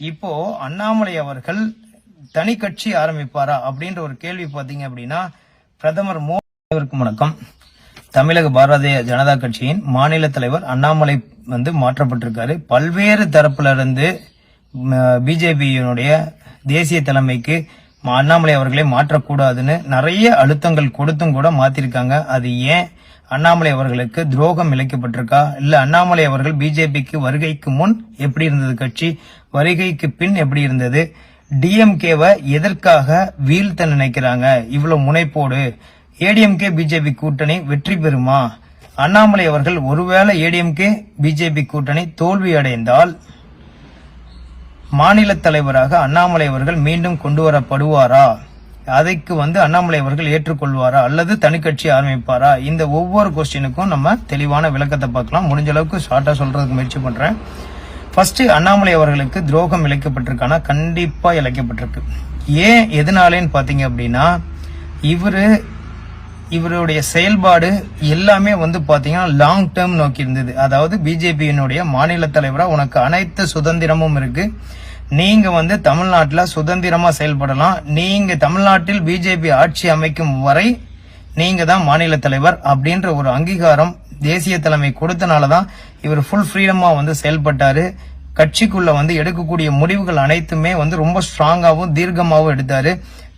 இப்போ அண்ணாமலை அவர்கள் தனி கட்சி ஆரம்பிப்பாரா அப்படின்ற ஒரு கேள்வி பாத்தீங்க அப்படின்னா பிரதமர் மோடி அவருக்கு வணக்கம். தமிழக பாரதிய ஜனதா கட்சியின் மாநில தலைவர் அண்ணாமலை வந்து மாற்றப்பட்டிருக்காரு. பல்வேறு தரப்புல இருந்து பிஜேபியினுடைய தேசிய தலைமைக்கு அண்ணாமலை அவர்களை மாற்றக்கூடாதுன்னு நிறைய அழுத்தங்கள் கொடுத்தும் கூட மாத்திருக்காங்க. அது ஏன் அண்ணாமலை அவர்களுக்கு துரோகம் இழைக்கப்பட்டிருக்கா? இல்ல அண்ணாமலை அவர்கள் பிஜேபிக்கு வருகைக்கு முன் எப்படி இருந்தது கட்சி? வருகைக்கு பின் எப்படி இருந்தது? டிஎம்கேவை எதற்காக வீழ்த்த நினைக்கிறாங்க? இவ்வளவு முனைப்போடு. ஏடிஎம்கே பிஜேபி கூட்டணி வெற்றி பெறுமா? அண்ணாமலை அவர்கள் ஒருவேளை ஏடிஎம்கே பிஜேபி கூட்டணி தோல்வி அடைந்தால் மாநில தலைவராக அண்ணாமலை அவர்கள் மீண்டும் கொண்டு வரப்படுவாரா? அதைக்கு வந்து அண்ணாமலை அவர்கள் ஏற்றுக்கொள்வாரா? அல்லது தனிக்கட்சி ஆரம்பிப்பாரா? இந்த ஒவ்வொரு கொஸ்டினுக்கும் நம்ம தெளிவான விளக்கத்தை பார்க்கலாம். முடிஞ்ச அளவுக்கு ஷார்ட்டா சொல்றதுக்கு முயற்சி பண்றேன். ஃபர்ஸ்ட் அண்ணாமலை அவர்களுக்கு துரோகம் இழைக்கப்பட்டிருக்கானா? கண்டிப்பா இழைக்கப்பட்டிருக்கு. ஏன் எதனாலேன்னு பாத்தீங்க அப்படின்னா இவரு இவருடைய செயல்பாடு எல்லாமே வந்து பாத்தீங்கன்னா லாங் டேர்ம் நோக்கி இருந்தது. அதாவது பிஜேபியினுடைய மாநில தலைவரா உனக்கு அனைத்து சுதந்திரமும் இருக்கு. நீங்க வந்து தமிழ்நாட்டில் சுதந்திரமா செயல்படலாம். நீங்க தமிழ்நாட்டில் பிஜேபி ஆட்சி அமைக்கும் வரை நீங்க தான் மாநில தலைவர் அப்படின்ற ஒரு அங்கீகாரம் தேசிய தலைமை கொடுத்தனால தான் இவர் ஃபுல் ஃப்ரீடமாக வந்து செயல்பட்டாரு. கட்சிக்குள்ள வந்து எடுக்கக்கூடிய முடிவுகள் அனைத்துமே வந்து ரொம்ப ஸ்ட்ராங்காகவும் தீர்க்கமாகவும் எடுத்தாரு.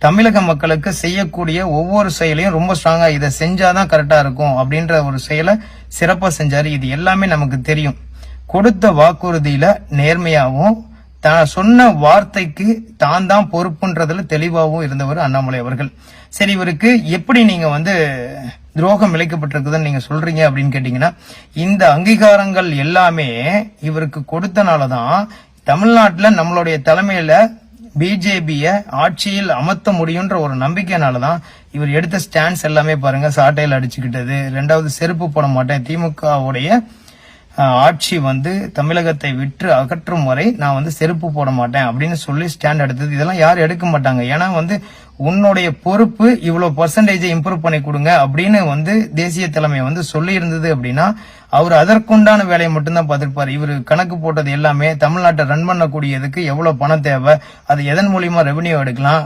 தமிழக மக்களுக்கு செய்யக்கூடிய ஒவ்வொரு செயலையும் ரொம்ப ஸ்ட்ராங்காக இதை செஞ்சாதான் கரெக்டாக இருக்கும் அப்படின்ற ஒரு செயலை சிறப்பாக செஞ்சார். இது எல்லாமே நமக்கு தெரியும். கொடுத்த வாக்குறுதியில நேர்மையாகவும் தான் சொன்ன வார்த்தைக்கு தான் தான் பொறுப்புன்றதுல தெளிவாகவும் இருந்தவர் அண்ணாமலை அவர்கள். சரி இவருக்கு எப்படி நீங்க வந்து துரோகம் இழைக்கப்பட்டிருக்குதுன்னு நீங்க சொல்றீங்க அப்படின்னு கேட்டீங்கன்னா இந்த அங்கீகாரங்கள் எல்லாமே இவருக்கு கொடுத்தனாலதான் தமிழ்நாட்டில் நம்மளுடைய தலைமையில பிஜேபிய ஆட்சியில் அமர்த்த முடியுன்ற ஒரு நம்பிக்கையினாலதான் இவர் எடுத்த ஸ்டாண்ட்ஸ் எல்லாமே பாருங்க சாட்டையில் அடிச்சுக்கிட்டது. ரெண்டாவது செருப்பு போட மாட்டேன். திமுகவுடைய ஆட்சி வந்து தமிழகத்தை விற்று அகற்றும் வரை நான் வந்து செருப்பு போட மாட்டேன் அப்படின்னு சொல்லி ஸ்டாண்ட் எடுத்தது. இதெல்லாம் யாரும் எடுக்க மாட்டாங்க. ஏன்னா வந்து உன்னுடைய பொறுப்பு இவ்வளவு பர்சன்டேஜை இம்ப்ரூவ் பண்ணி கொடுங்க அப்படின்னு வந்து தேசிய தலைமை வந்து சொல்லி இருந்தது அப்படின்னா அவர் அதற்குண்டான வேலையை மட்டும்தான் பார்த்துருப்பார். இவர் கணக்கு போட்டது எல்லாமே தமிழ்நாட்டை ரன் பண்ணக்கூடியதுக்கு எவ்வளோ பணம் தேவை அது எதன் மூலியமாக ரெவன்யூ எடுக்கலாம்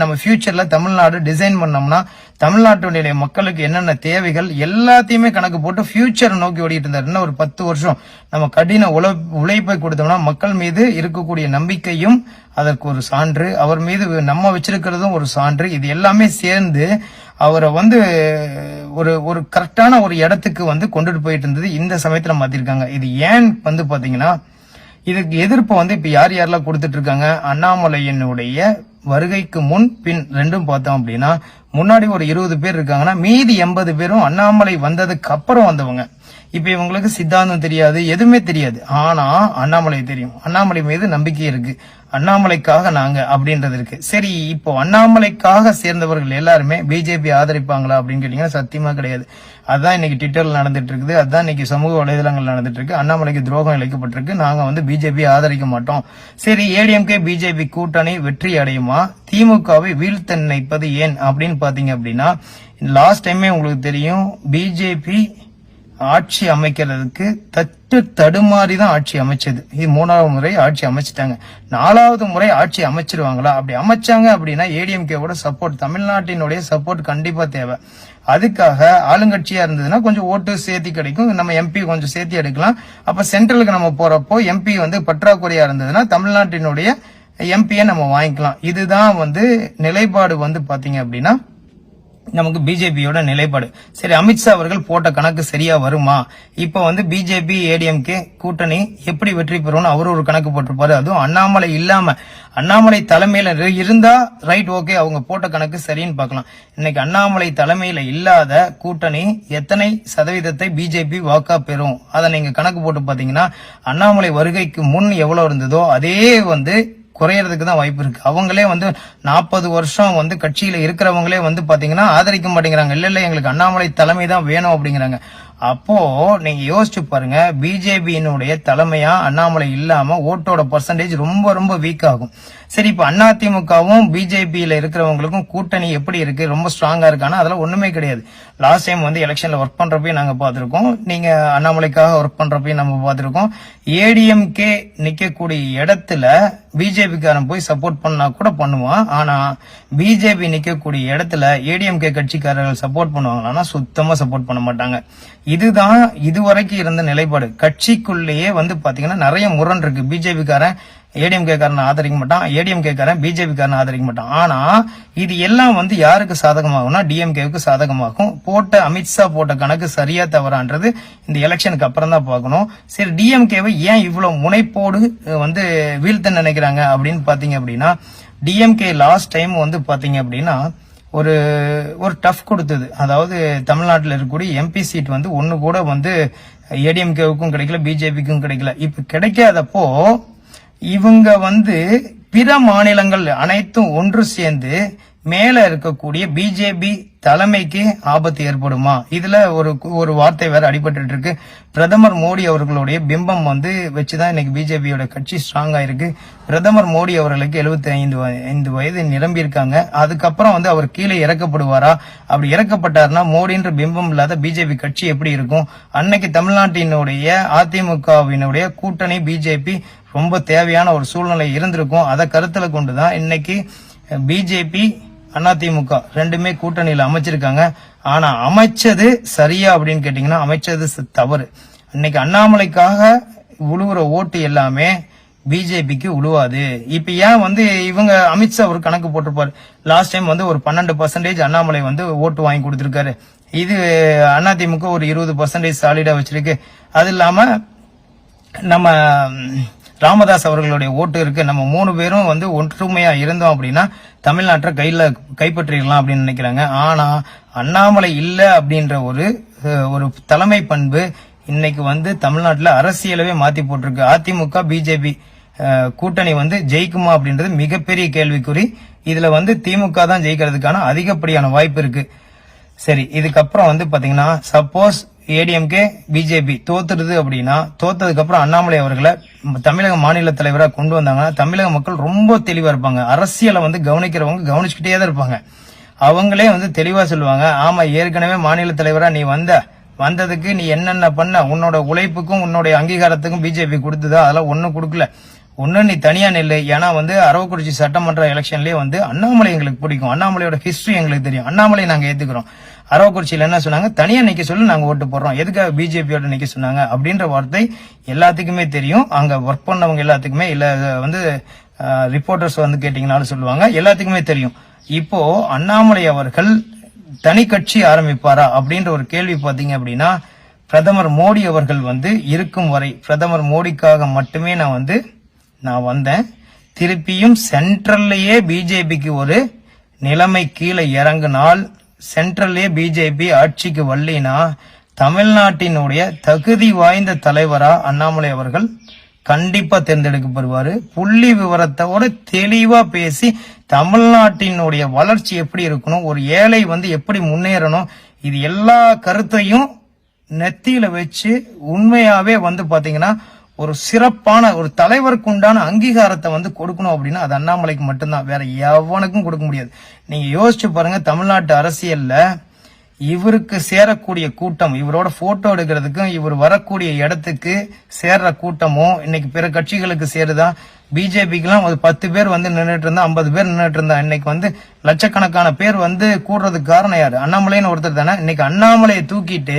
நம்ம ஃபியூச்சரில் தமிழ்நாடு டிசைன் பண்ணோம்னா தமிழ்நாட்டுடைய மக்களுக்கு என்னென்ன தேவைகள் எல்லாத்தையுமே கணக்கு போட்டு ஃபியூச்சரை நோக்கி ஓடிட்டு இருந்தார். இன்னும் ஒரு பத்து வருஷம் நம்ம கடின உழை உழைப்பை கொடுத்தோம்னா மக்கள் மீது இருக்கக்கூடிய நம்பிக்கையும் அதற்கு ஒரு சான்று அவர் மீது நம்ம வச்சிருக்கிறதும் ஒரு சான்று. இது எல்லாமே சேர்ந்து அவரை வந்து ஒரு ஒரு கரெக்டான ஒரு இடத்துக்கு வந்து கொண்டுட்டு போயிட்டு இருந்தது இந்த சமயத்தில் மாத்திருக்காங்க. இது ஏன் வந்து பாத்தீங்கன்னா இதுக்கு எதிர்ப்பு வந்து இப்ப யார் யாரெல்லாம் கொடுத்துட்டு இருக்காங்க? அண்ணாமலையினுடைய வருகைக்கு முன் பின் ரெண்டும் பார்த்தோம் அப்படின்னா முன்னாடி ஒரு இருபது பேர் இருக்காங்கன்னா மீதி எண்பது பேரும் அண்ணாமலை வந்ததுக்கு அப்புறம் வந்தவங்க. இப்ப இவங்களுக்கு சித்தாந்தம் தெரியாது எதுவுமே தெரியாது. ஆனா அண்ணாமலை தெரியும். அண்ணாமலை மீது நம்பிக்கை இருக்கு. அண்ணாமலைக்காக நாங்க அப்படின்றது இருக்கு. சரி இப்போ அண்ணாமலைக்காக சேர்ந்தவர்கள் எல்லாருமே பிஜேபி ஆதரிப்பாங்களா அப்படின்னு கேட்டீங்கன்னா சத்தியமா கிடையாது. அதான் இன்னைக்கு ட்விட்டர்ல நடந்துட்டு இருக்குது. அதான் இன்னைக்கு சமூக வலைதளங்கள் நடந்துட்டு இருக்கு. அண்ணாமலைக்கு துரோகம் இழைக்கப்பட்டிருக்கு. நாங்க வந்து பிஜேபி ஆதரிக்க மாட்டோம். சரி ஏடிஎம்கே பிஜேபி கூட்டணி வெற்றி அடையுமா? திமுகவை வீழ்த்த நினைப்பது ஏன் அப்படின்னு பாத்தீங்க அப்படின்னா லாஸ்ட் டைமே உங்களுக்கு தெரியும் பிஜேபி ஆட்சி அமைக்கிறதுக்கு தட்டு தடுமாறி தான் ஆட்சி அமைச்சது. இது மூணாவது முறை ஆட்சி அமைச்சிட்டாங்க. நாலாவது முறை ஆட்சி அமைச்சிருவாங்களா? அப்படி அமைச்சாங்க அப்படின்னா ஏடிஎம்கேவோட சப்போர்ட் தமிழ்நாட்டினுடைய சப்போர்ட் கண்டிப்பா தேவை. அதுக்காக ஆளுங்கட்சியா இருந்ததுன்னா கொஞ்சம் ஓட்டு சேர்த்தி கிடைக்கும். நம்ம எம்பி கொஞ்சம் சேர்த்தி எடுக்கலாம். அப்ப சென்ட்ரலுக்கு நம்ம போறப்போ எம்பி வந்து பற்றாக்குறையா இருந்ததுன்னா தமிழ்நாட்டினுடைய எம்பியை நம்ம வாங்கிக்கலாம். இதுதான் வந்து நிலைப்பாடு வந்து பாத்தீங்க அப்படின்னா நமக்கு பிஜேபியோட நிலைப்பாடு. சரி அமித்ஷா அவர்கள் போட்ட கணக்கு சரியா வருமா? இப்ப வந்து பிஜேபி ஏடிஎம்கே கூட்டணி எப்படி வெற்றி பெறும்னு அவர் ஒரு கணக்கு போட்டிருப்பாரு. அதுவும் அண்ணாமலை இல்லாம. அண்ணாமலை தலைமையில இரு- இருந்தா ரைட் ஓகே அவங்க போட்ட கணக்கு சரின்னு பார்க்கலாம். இன்னைக்கு அண்ணாமலை தலைமையில இல்லாத கூட்டணி எத்தனை சதவீதத்தை பிஜேபி வாக்கா பெறும்? அதை நீங்க கணக்கு போட்டு பாத்தீங்கன்னா அண்ணாமலை வருகைக்கு முன் எவ்வளவு இருந்ததோ அதே வந்து குறையறதுக்கு தான் வாய்ப்பு இருக்கு. அவங்களே வந்து நாற்பது வருஷம் வந்து கட்சியில இருக்கிறவங்களே வந்து பாத்தீங்கன்னா ஆதரிக்க மாட்டேங்கிறாங்க. இல்ல இல்ல எங்களுக்கு அண்ணாமலை தலைமை தான் வேணும் அப்படிங்கிறாங்க. அப்போ நீங்க யோசிச்சு பாருங்க பிஜேபியினுடைய தலைமையா அண்ணாமலை இல்லாம ஓட்டோட பர்சன்டேஜ் ரொம்ப ரொம்ப வீக் ஆகும். சரி இப்ப அதிமுகவும் பிஜேபியில இருக்கிறவங்களுக்கும் கூட்டணி எப்படி இருக்கு? ரொம்ப ஸ்ட்ராங்கா இருக்கானா அதெல்லாம் ஒண்ணுமே கிடையாது. லாஸ்ட் டைம் வந்து எலெக்ஷன்ல ஒர்க் பண்றப்பையும் நாங்க பார்த்திருக்கோம். நீங்க அண்ணாமலைக்காக ஒர்க் பண்றப்பையும் நம்ம பார்த்திருக்கோம். ஏடிஎம்கே நிக்கக்கூடிய இடத்துல பிஜேபிக்காரன் போய் சப்போர்ட் பண்ணா கூட பண்ணுவான். ஆனா பிஜேபி நிக்கக்கூடிய இடத்துல ஏடிஎம்கே கட்சிக்காரர்கள் சப்போர்ட் பண்ணுவாங்களான்னா சுத்தமா சப்போர்ட் பண்ண மாட்டாங்க. இதுதான் இதுவரைக்கும் இருந்த நிலைப்பாடு. கட்சிக்குள்ளேயே வந்து பாத்தீங்கன்னா நிறைய முரண் இருக்கு பிஜேபிக்காரன் ஏடிஎம்கேக்காரன் ஆதரிக்க மாட்டான் ஏடிஎம்கேக்காரன் பிஜேபிக்காரன் ஆதரிக்க மாட்டான். ஆனா இது எல்லாம் வந்து யாருக்கு சாதகமாகும்னா டிஎம்கேவுக்கு சாதகமாகும். போட்ட அமித்ஷா போட்ட கணக்கு சரியா தவறான்றது இந்த எலெக்ஷனுக்கு அப்புறம் தான் பார்க்கணும். சரி டிஎம்கேவை ஏன் இவ்வளவு முனைப்போடு வந்து வீழ்த்த நினைக்கிறாங்க அப்படின்னு பாத்தீங்க அப்படின்னா டிஎம்கே லாஸ்ட் டைம் வந்து பாத்தீங்க அப்படின்னா ஒரு ஒரு டஃப் கொடுத்தது. அதாவது தமிழ்நாட்டில் இருக்கக்கூடிய எம்பி சீட் வந்து ஒன்று கூட வந்து ஏடிஎம்கேவுக்கும் கிடைக்கல பிஜேபிக்கும் கிடைக்கல. இப்போ கிடைக்காதப்போ இவங்க வந்து பிற மாநிலங்கள் அனைத்தும் ஒன்று சேர்ந்து மேல இருக்கக்கூடிய பிஜேபி தலைமைக்கு ஆபத்து ஏற்படுமா? இதுல ஒரு ஒரு வார்த்தை வேற அடிபட்டு இருக்கு பிரதமர் மோடி அவர்களுடைய பிம்பம் வந்து வச்சுதான் இன்னைக்கு பிஜேபியோட கட்சி ஸ்ட்ராங் ஆயிருக்கு பிரதமர் மோடி அவர்களுக்கு 75 ஐந்து ஐந்து வயது நிரம்பியிருக்காங்க. அதுக்கப்புறம் வந்து அவர் கீழே இறக்கப்படுவாரா? அப்படி இறக்கப்பட்டார்னா மோடின்ற பிம்பம் இல்லாத பிஜேபி கட்சி எப்படி இருக்கும்? அன்னைக்கு தமிழ்நாட்டினுடைய அதிமுகவினுடைய கூட்டணி பிஜேபி ரொம்ப தேவையான ஒரு சூழ்நிலை இருந்திருக்கும். அதை கருத்துல கொண்டுதான் இன்னைக்கு பிஜேபி அதிமுக ரெண்டுமே கூட்டணியில அமைச்சிருக்காங்க. ஆனா அமைச்சது சரியா அப்படின்னு கேட்டீங்கன்னா அமைச்சது தவறு. இன்னைக்கு அண்ணாமலைக்காக உழுவுற ஓட்டு எல்லாமே பிஜேபிக்கு உழுவாது. இப்ப ஏன் வந்து இவங்க அமித்ஷா ஒரு கணக்கு போட்டிருப்பாரு. லாஸ்ட் டைம் வந்து ஒரு பன்னெண்டு பர்சன்டேஜ் அண்ணாமலை வந்து ஓட்டு வாங்கி கொடுத்துருக்காரு. இது அதிமுக ஒரு இருபது பர்சன்டேஜ் சாலிடா வச்சிருக்கு. அது இல்லாம நம்ம ராமதாஸ் அவர்களுடைய ஓட்டு இருக்கு. நம்ம மூணு பேரும் வந்து ஒற்றுமையா இருந்தோம் அப்படின்னா தமிழ்நாட்டை கையில கைப்பற்றிடலாம் அப்படின்னு நினைக்கிறாங்க. ஆனா அண்ணாமலை இல்லை அப்படின்ற ஒரு ஒரு தலைமை பண்பு இன்னைக்கு வந்து தமிழ்நாட்டுல அரசியலவே மாத்தி போட்டிருக்கு. அதிமுக பிஜேபி கூட்டணி வந்து ஜெயிக்குமா அப்படின்றது மிகப்பெரிய கேள்விக்குறி. இதுல வந்து திமுக தான் ஜெயிக்கிறதுக்கான அதிகப்படியான வாய்ப்பு இருக்கு. சரி இதுக்கப்புறம் வந்து பாத்தீங்கன்னா சப்போஸ் ஏடிஎம்கே பிஜேபி தோத்துருது அப்படின்னா தோத்ததுக்கு அப்புறம் அண்ணாமலை அவர்களை தமிழக மாநில தலைவராக கொண்டு வந்தாங்கன்னா தமிழக மக்கள் ரொம்ப தெளிவா இருப்பாங்க. அரசியலை வந்து கவனிக்கிறவங்க கவனிச்சுக்கிட்டே தான் இருப்பாங்க. அவங்களே வந்து தெளிவா சொல்லுவாங்க ஆமா ஏற்கனவே மாநில தலைவரா நீ வந்த வந்ததுக்கு நீ என்னென்ன பண்ண உன்னோட உழைப்புக்கும் உன்னுடைய அங்கீகாரத்துக்கும் பிஜேபி கொடுத்ததா? அதெல்லாம் ஒன்றும் கொடுக்கல. ஒண்ணு நீ தனியா நில்லை. ஏன்னா வந்து அரவக்குறிச்சி சட்டமன்ற எலெக்ஷன்லயே வந்து அண்ணாமலை எங்களுக்கு பிடிக்கும். அண்ணாமலையோட ஹிஸ்டரி எங்களுக்கு தெரியும். அண்ணாமலை நாங்க ஏத்துக்கிறோம். அரவக்குறிச்சியில் என்ன சொன்னாங்க? தனியாக நிற்க சொல்லி நாங்கள் ஓட்டு போடுறோம். எதுக்காக பிஜேபியோட நிற்க சொன்னாங்க? அப்படின்ற வார்த்தை எல்லாத்துக்குமே தெரியும். அங்கே ஒர்க் பண்ணவங்க எல்லாத்துக்குமே இல்லை வந்து ரிப்போர்ட்டர்ஸ் வந்து கேட்டிங்கனாலும் சொல்லுவாங்க. எல்லாத்துக்குமே தெரியும். இப்போ அண்ணாமலை அவர்கள் தனி கட்சி ஆரம்பிப்பாரா அப்படின்ற ஒரு கேள்வி பார்த்தீங்க அப்படின்னா பிரதமர் மோடி அவர்கள் வந்து இருக்கும் வரை பிரதமர் மோடிக்காக மட்டுமே நான் வந்து நான் வந்தேன். திருப்பியும் சென்ட்ரல்லையே பிஜேபிக்கு ஒரு நிலைமை கீழே இறங்கினால் சென்ட்ரல்லே பிஜேபி ஆட்சிக்கு வரலினா தமிழ்நாட்டினுடைய தகுதி வாய்ந்த தலைவரா அண்ணாமலை அவர்கள் கண்டிப்பா தேர்ந்தெடுக்கப்படுவாரு. புள்ளி விவரத்தோட தெளிவா பேசி தமிழ்நாட்டினுடைய வளர்ச்சி எப்படி இருக்கணும் ஒரு ஏழை வந்து எப்படி முன்னேறணும் இது எல்லா கருத்தையும் நெத்தியில வச்சு உண்மையாவே வந்து பாத்தீங்கன்னா ஒரு சிறப்பான ஒரு தலைவருக்கு உண்டான அங்கீகாரத்தை வந்து கொடுக்கணும் அப்படின்னா அது அண்ணாமலைக்கு மட்டும்தான். வேற எவனுக்கும் கொடுக்க முடியாது. நீங்க யோசிச்சு பாருங்க தமிழ்நாட்டு அரசியல்ல இவருக்கு சேரக்கூடிய கூட்டம் இவரோட போட்டோ எடுக்கிறதுக்கும் இவர் வரக்கூடிய இடத்துக்கு சேர்ற கூட்டமும் இன்னைக்கு பிற கட்சிகளுக்கு சேருதா? பிஜேபிக்கெல்லாம் ஒரு பத்து பேர் வந்து நின்றுட்டு இருந்தா ஐம்பது பேர் நின்றுட்டு இருந்தா இன்னைக்கு வந்து லட்சக்கணக்கான பேர் வந்து கூடுறதுக்கு காரணம் யாரு? அண்ணாமலைன்னு ஒருத்தர் தானே. இன்னைக்கு அண்ணாமலையை தூக்கிட்டு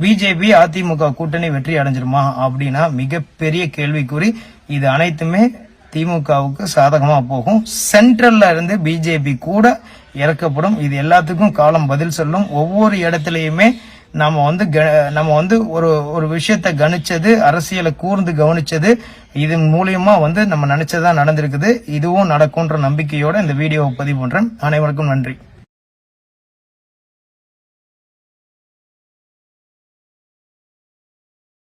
பிஜேபி அதிமுக கூட்டணி வெற்றி அடைஞ்சிருமா அப்படின்னா மிகப்பெரிய கேள்விக்குறி. இது அனைத்துமே திமுகவுக்கு சாதகமா போகும். சென்ட்ரல்ல இருந்து பிஜேபி கூட இறக்கப்படும். இது எல்லாத்துக்கும் காலம் பதில் சொல்லும். ஒவ்வொரு இடத்துலயுமே நம்ம வந்து க- நம்ம வந்து ஒரு ஒரு விஷயத்தை கணிச்சது அரசியலை கூர்ந்து கவனிச்சது இதன் மூலியமா வந்து நம்ம நினைச்சதா நடந்திருக்குது. இதுவும் நடக்கும்ன்ற நம்பிக்கையோட இந்த வீடியோவை பதிவு பண்றேன். அனைவருக்கும் நன்றி.